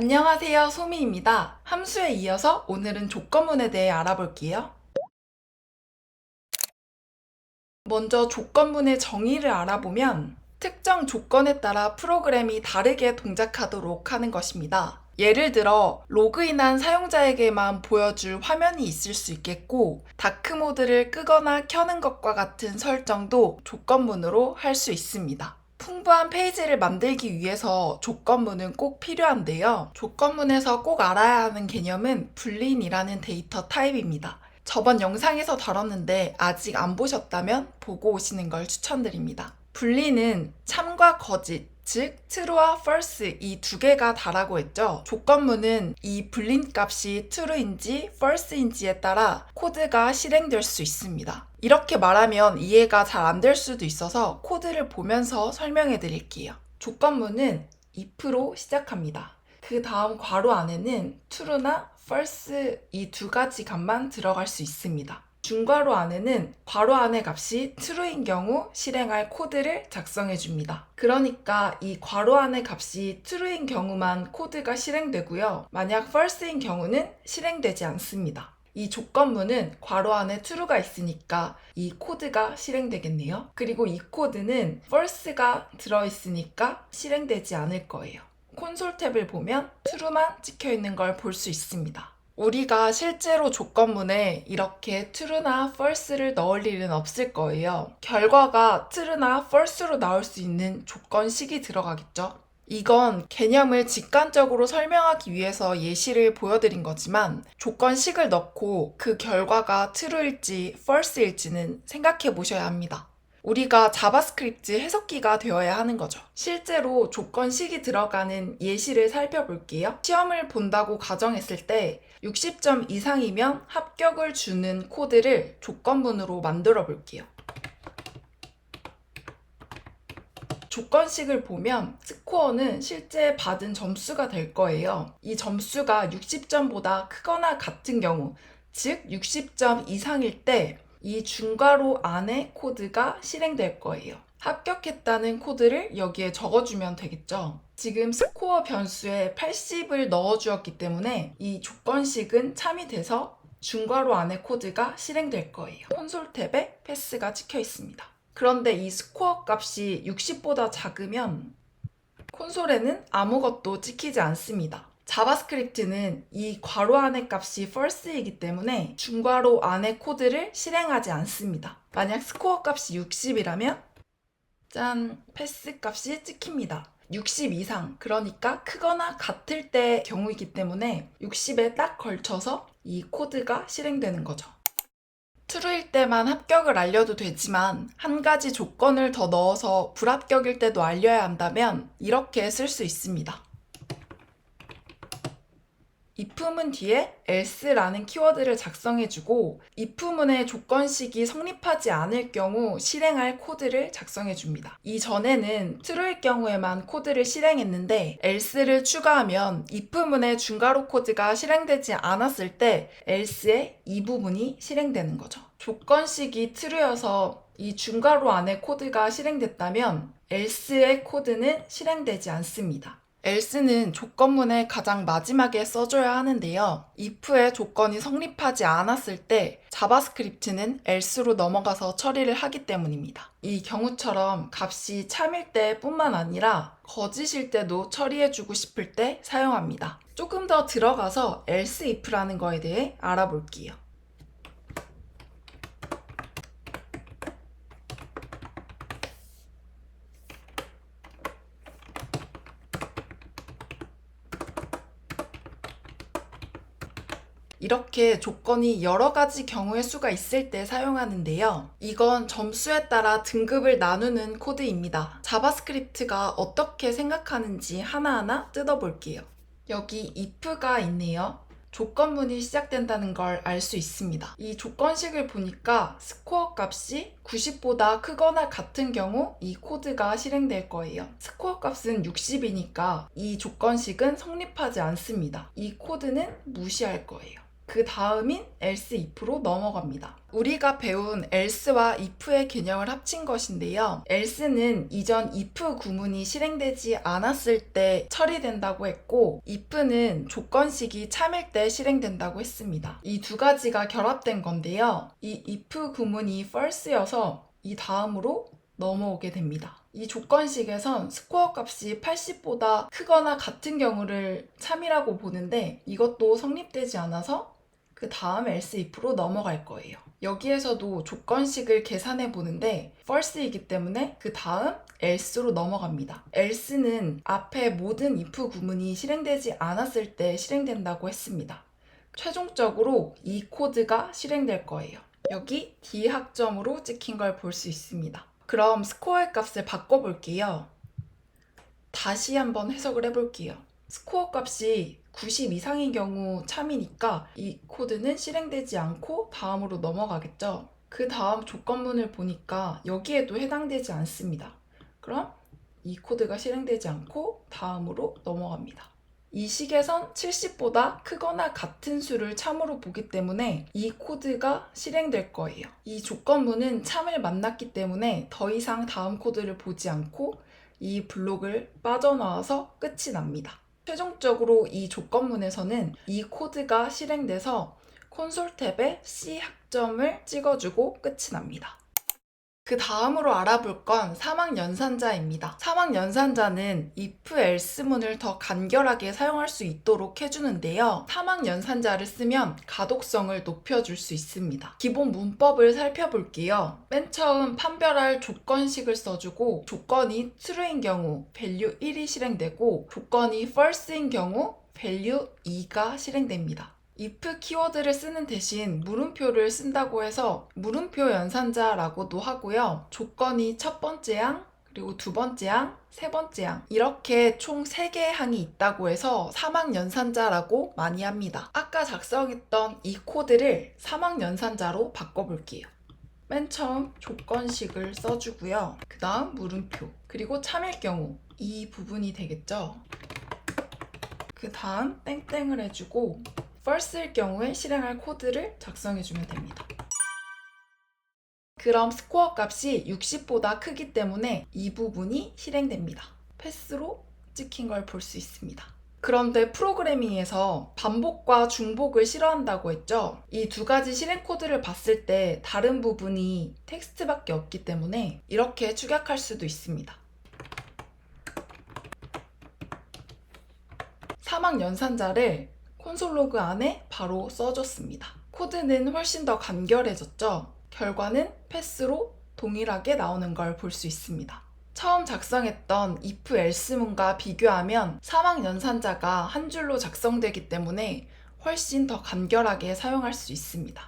안녕하세요. 소미입니다. 함수에 이어서 오늘은 조건문에 대해 알아볼게요. 먼저 조건문의 정의를 알아보면 특정 조건에 따라 프로그램이 다르게 동작하도록 하는 것입니다. 예를 들어 로그인한 사용자에게만 보여줄 화면이 있을 수 있겠고 다크 모드를 끄거나 켜는 것과 같은 설정도 조건문으로 할 수 있습니다. 풍부한 페이지를 만들기 위해서 조건문은 꼭 필요한데요. 조건문에서 꼭 알아야 하는 개념은 불린이라는 데이터 타입입니다. 저번 영상에서 다뤘는데 아직 안 보셨다면 보고 오시는 걸 추천드립니다. 분리는 참과 거짓, 즉 true와 false 이 두 개가 다라고 했죠. 조건문은 이 불린 값이 true인지 false인지에 따라 코드가 실행될 수 있습니다. 이렇게 말하면 이해가 잘 안 될 수도 있어서 코드를 보면서 설명해 드릴게요. 조건문은 if로 시작합니다. 그 다음 괄호 안에는 true나 false 이 두 가지 값만 들어갈 수 있습니다. 중괄호 안에는 괄호 안의 값이 true인 경우 실행할 코드를 작성해 줍니다. 그러니까 이 괄호 안의 값이 true인 경우만 코드가 실행되고요. 만약 false인 경우는 실행되지 않습니다. 이 조건문은 괄호 안에 true가 있으니까 이 코드가 실행되겠네요. 그리고 이 코드는 false가 들어있으니까 실행되지 않을 거예요. 콘솔 탭을 보면 true만 찍혀 있는 걸 볼 수 있습니다. 우리가 실제로 조건문에 이렇게 true나 false를 넣을 일은 없을 거예요. 결과가 true나 false로 나올 수 있는 조건식이 들어가겠죠. 이건 개념을 직관적으로 설명하기 위해서 예시를 보여드린 거지만 조건식을 넣고 그 결과가 true일지 false일지는 생각해 보셔야 합니다. 우리가 자바스크립트 해석기가 되어야 하는 거죠. 실제로 조건식이 들어가는 예시를 살펴볼게요. 시험을 본다고 가정했을 때 60점 이상이면 합격을 주는 코드를 조건문으로 만들어 볼게요. 조건식을 보면 스코어는 실제 받은 점수가 될 거예요. 이 점수가 60점보다 크거나 같은 경우, 즉 60점 이상일 때 이 중괄호 안에 코드가 실행될 거예요. 합격했다는 코드를 여기에 적어주면 되겠죠. 지금 스코어 변수에 80을 넣어주었기 때문에 이 조건식은 참이 돼서 중괄호 안에 코드가 실행될 거예요. 콘솔 탭에 패스가 찍혀 있습니다. 그런데 이 스코어 값이 60보다 작으면 콘솔에는 아무것도 찍히지 않습니다. 자바스크립트는 이 괄호 안의 값이 false이기 때문에 중괄호 안의 코드를 실행하지 않습니다. 만약 스코어 값이 60이라면 짠 패스 값이 찍힙니다. 60 이상 그러니까 크거나 같을 때 경우이기 때문에 60에 딱 걸쳐서 이 코드가 실행되는 거죠. true일 때만 합격을 알려도 되지만 한 가지 조건을 더 넣어서 불합격일 때도 알려야 한다면 이렇게 쓸 수 있습니다. If문 뒤에 else라는 키워드를 작성해주고 if문의 조건식이 성립하지 않을 경우 실행할 코드를 작성해줍니다. 이전에는 true일 경우에만 코드를 실행했는데 else를 추가하면 if문의 중괄호 코드가 실행되지 않았을 때 else의 이 부분이 실행되는 거죠. 조건식이 true여서 이 중괄호 안에 코드가 실행됐다면 else의 코드는 실행되지 않습니다. Else는 조건문의 가장 마지막에 써줘야 하는데요. if의 조건이 성립하지 않았을 때 자바스크립트는 else로 넘어가서 처리를 하기 때문입니다. 이 경우처럼 값이 참일 때뿐만 아니라 거짓일 때도 처리해주고 싶을 때 사용합니다. 조금 더 들어가서 else if라는 거에 대해 알아볼게요. 이렇게 조건이 여러 가지 경우의 수가 있을 때 사용하는데요. 이건 점수에 따라 등급을 나누는 코드입니다. 자바스크립트가 어떻게 생각하는지 하나하나 뜯어볼게요. 여기 if가 있네요. 조건문이 시작된다는 걸 알 수 있습니다. 이 조건식을 보니까 스코어 값이 90보다 크거나 같은 경우 이 코드가 실행될 거예요. 스코어 값은 60이니까 이 조건식은 성립하지 않습니다. 이 코드는 무시할 거예요. 그 다음인 else if로 넘어갑니다. 우리가 배운 else와 if의 개념을 합친 것인데요. else는 이전 if 구문이 실행되지 않았을 때 처리된다고 했고 if는 조건식이 참일 때 실행된다고 했습니다. 이 두 가지가 결합된 건데요. 이 if 구문이 false여서 이 다음으로 넘어오게 됩니다. 이 조건식에선 스코어 값이 80보다 크거나 같은 경우를 참이라고 보는데 이것도 성립되지 않아서 그 다음 else if로 넘어갈 거예요. 여기에서도 조건식을 계산해 보는데 false이기 때문에 그 다음 else로 넘어갑니다. else는 앞에 모든 if 구문이 실행되지 않았을 때 실행된다고 했습니다. 최종적으로 이 코드가 실행될 거예요. 여기 D 학점으로 찍힌 걸 볼 수 있습니다. 그럼 스코어의 값을 바꿔볼게요. 다시 한번 해석을 해볼게요. 스코어 값이 90 이상인 경우 참이니까 이 코드는 실행되지 않고 다음으로 넘어가겠죠. 그 다음 조건문을 보니까 여기에도 해당되지 않습니다. 그럼 이 코드가 실행되지 않고 다음으로 넘어갑니다. 이 식에선 70보다 크거나 같은 수를 참으로 보기 때문에 이 코드가 실행될 거예요. 이 조건문은 참을 만났기 때문에 더 이상 다음 코드를 보지 않고 이 블록을 빠져나와서 끝이 납니다. 최종적으로 이 조건문에서는 이 코드가 실행돼서 콘솔 탭에 C 학점을 찍어주고 끝이 납니다. 그 다음으로 알아볼 건 사막 연산자입니다. 사막 연산자는 if else문을 더 간결하게 사용할 수 있도록 해주는데요. 사막 연산자를 쓰면 가독성을 높여줄 수 있습니다. 기본 문법을 살펴볼게요. 맨 처음 판별할 조건식을 써주고 조건이 true인 경우 value 1이 실행되고 조건이 false인 경우 value 2가 실행됩니다. If 키워드를 쓰는 대신 물음표를 쓴다고 해서 물음표 연산자라고도 하고요. 조건이 첫 번째 항, 그리고 두 번째 항, 세 번째 항 이렇게 총 3개의 항이 있다고 해서 사막 연산자라고 많이 합니다. 아까 작성했던 이 코드를 사막 연산자로 바꿔볼게요. 맨 처음 조건식을 써주고요. 그 다음 물음표, 그리고 참일 경우 이 부분이 되겠죠. 그 다음 땡땡을 해주고 false일 경우에 실행할 코드를 작성해주면 됩니다. 그럼 스코어 값이 60보다 크기 때문에 이 부분이 실행됩니다. 패스로 찍힌 걸 볼 수 있습니다. 그런데 프로그래밍에서 반복과 중복을 싫어한다고 했죠? 이 두 가지 실행 코드를 봤을 때 다른 부분이 텍스트밖에 없기 때문에 이렇게 축약할 수도 있습니다. 사막 연산자를 콘솔 로그 안에 바로 써줬습니다. 코드는 훨씬 더 간결해졌죠? 결과는 패스로 동일하게 나오는 걸 볼 수 있습니다. 처음 작성했던 if else문과 비교하면 사막 연산자가 한 줄로 작성되기 때문에 훨씬 더 간결하게 사용할 수 있습니다.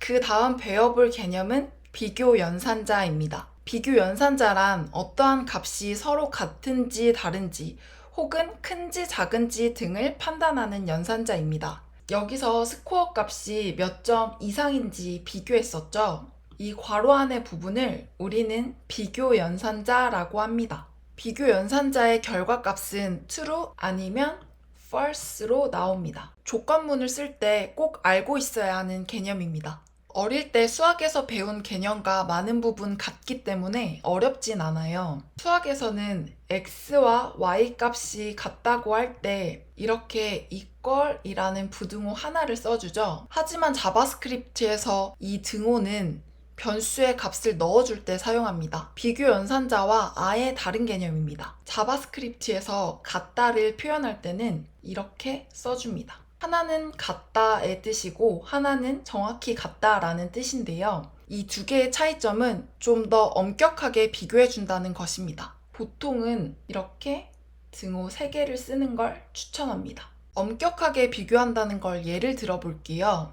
그 다음 배워볼 개념은 비교 연산자입니다. 비교 연산자란 어떠한 값이 서로 같은지 다른지 혹은 큰지 작은지 등을 판단하는 연산자입니다. 여기서 스코어 값이 몇 점 이상인지 비교했었죠? 이 괄호 안의 부분을 우리는 비교 연산자라고 합니다. 비교 연산자의 결과 값은 true 아니면 false로 나옵니다. 조건문을 쓸 때 꼭 알고 있어야 하는 개념입니다. 어릴 때 수학에서 배운 개념과 많은 부분 같기 때문에 어렵진 않아요. 수학에서는 x와 y 값이 같다고 할 때 이렇게 equal이라는 부등호 하나를 써주죠. 하지만 자바스크립트에서 이 등호는 변수의 값을 넣어줄 때 사용합니다. 비교 연산자와 아예 다른 개념입니다. 자바스크립트에서 같다를 표현할 때는 이렇게 써줍니다. 하나는 같다의 뜻이고 하나는 정확히 같다라는 뜻인데요. 이 두 개의 차이점은 좀 더 엄격하게 비교해 준다는 것입니다. 보통은 이렇게 등호 3개를 쓰는 걸 추천합니다. 엄격하게 비교한다는 걸 예를 들어 볼게요.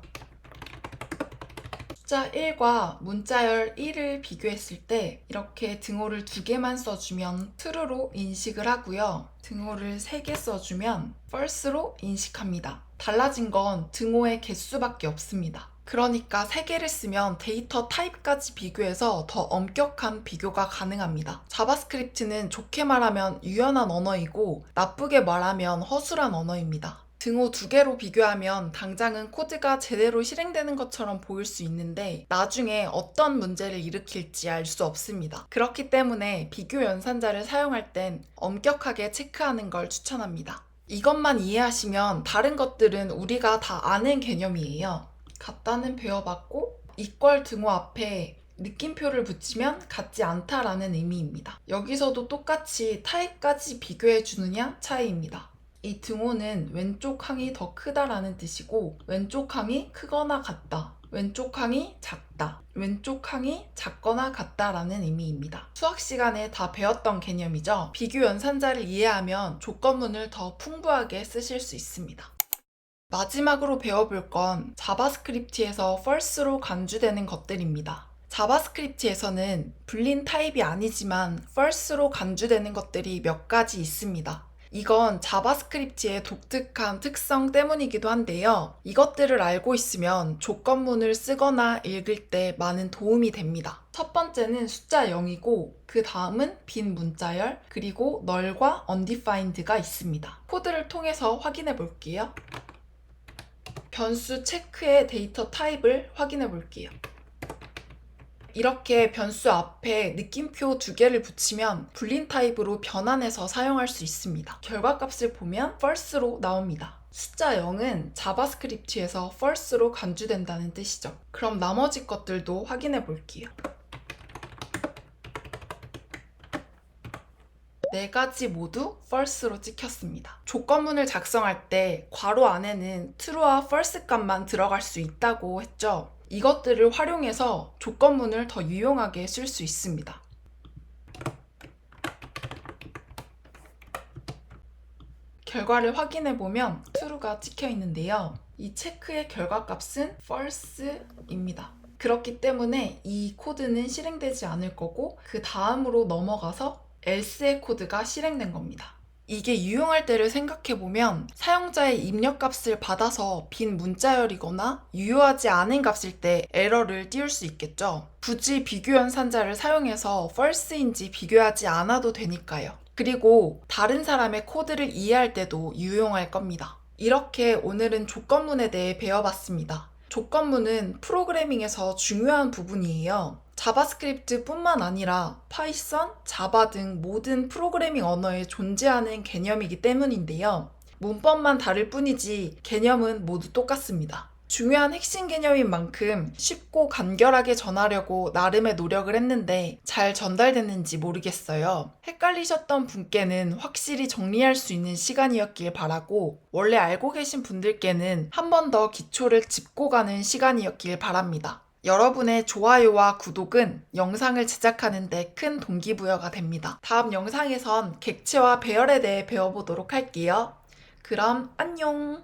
숫자 1과 문자열 1을 비교했을 때 이렇게 등호를 두 개만 써주면 true로 인식을 하고요. 등호를 3개 써주면 false로 인식합니다. 달라진 건 등호의 개수밖에 없습니다. 그러니까 3개를 쓰면 데이터 타입까지 비교해서 더 엄격한 비교가 가능합니다. 자바스크립트는 좋게 말하면 유연한 언어이고 나쁘게 말하면 허술한 언어입니다. 등호 두 개로 비교하면 당장은 코드가 제대로 실행되는 것처럼 보일 수 있는데 나중에 어떤 문제를 일으킬지 알 수 없습니다. 그렇기 때문에 비교 연산자를 사용할 땐 엄격하게 체크하는 걸 추천합니다. 이것만 이해하시면 다른 것들은 우리가 다 아는 개념이에요. 같다는 배워봤고 이퀄 등호 앞에 느낌표를 붙이면 같지 않다라는 의미입니다. 여기서도 똑같이 타입까지 비교해 주느냐 차이입니다. 이 등호는 왼쪽 항이 더 크다라는 뜻이고 왼쪽 항이 크거나 같다. 왼쪽 항이 작다. 왼쪽 항이 작거나 같다라는 의미입니다. 수학 시간에 다 배웠던 개념이죠. 비교 연산자를 이해하면 조건문을 더 풍부하게 쓰실 수 있습니다. 마지막으로 배워볼 건 자바스크립트에서 false로 간주되는 것들입니다. 자바스크립트에서는 불린 타입이 아니지만 false로 간주되는 것들이 몇 가지 있습니다. 이건 자바스크립트의 독특한 특성 때문이기도 한데요. 이것들을 알고 있으면 조건문을 쓰거나 읽을 때 많은 도움이 됩니다. 첫 번째는 숫자 0이고 그 다음은 빈 문자열 그리고 널과 undefined가 있습니다. 코드를 통해서 확인해 볼게요. 변수 체크의 데이터 타입을 확인해 볼게요. 이렇게 변수 앞에 느낌표 두 개를 붙이면 불린 타입으로 변환해서 사용할 수 있습니다. 결과값을 보면 false로 나옵니다. 숫자 0은 자바스크립트에서 false로 간주된다는 뜻이죠. 그럼 나머지 것들도 확인해 볼게요. 네 가지 모두 false로 찍혔습니다. 조건문을 작성할 때 괄호 안에는 true와 false 값만 들어갈 수 있다고 했죠. 이것들을 활용해서 조건문을 더 유용하게 쓸 수 있습니다. 결과를 확인해 보면 true가 찍혀 있는데요. 이 체크의 결과 값은 false입니다. 그렇기 때문에 이 코드는 실행되지 않을 거고 그 다음으로 넘어가서 else의 코드가 실행된 겁니다. 이게 유용할 때를 생각해보면 사용자의 입력값을 받아서 빈 문자열이거나 유효하지 않은 값일 때 에러를 띄울 수 있겠죠. 굳이 비교 연산자를 사용해서 false인지 비교하지 않아도 되니까요. 그리고 다른 사람의 코드를 이해할 때도 유용할 겁니다. 이렇게 오늘은 조건문에 대해 배워봤습니다. 조건문은 프로그래밍에서 중요한 부분이에요. 자바스크립트 뿐만 아니라 파이썬, 자바 등 모든 프로그래밍 언어에 존재하는 개념이기 때문인데요. 문법만 다를 뿐이지 개념은 모두 똑같습니다. 중요한 핵심 개념인 만큼 쉽고 간결하게 전하려고 나름의 노력을 했는데 잘 전달됐는지 모르겠어요. 헷갈리셨던 분께는 확실히 정리할 수 있는 시간이었길 바라고 원래 알고 계신 분들께는 한 번 더 기초를 짚고 가는 시간이었길 바랍니다. 여러분의 좋아요와 구독은 영상을 제작하는 데 큰 동기부여가 됩니다. 다음 영상에선 객체와 배열에 대해 배워보도록 할게요. 그럼 안녕!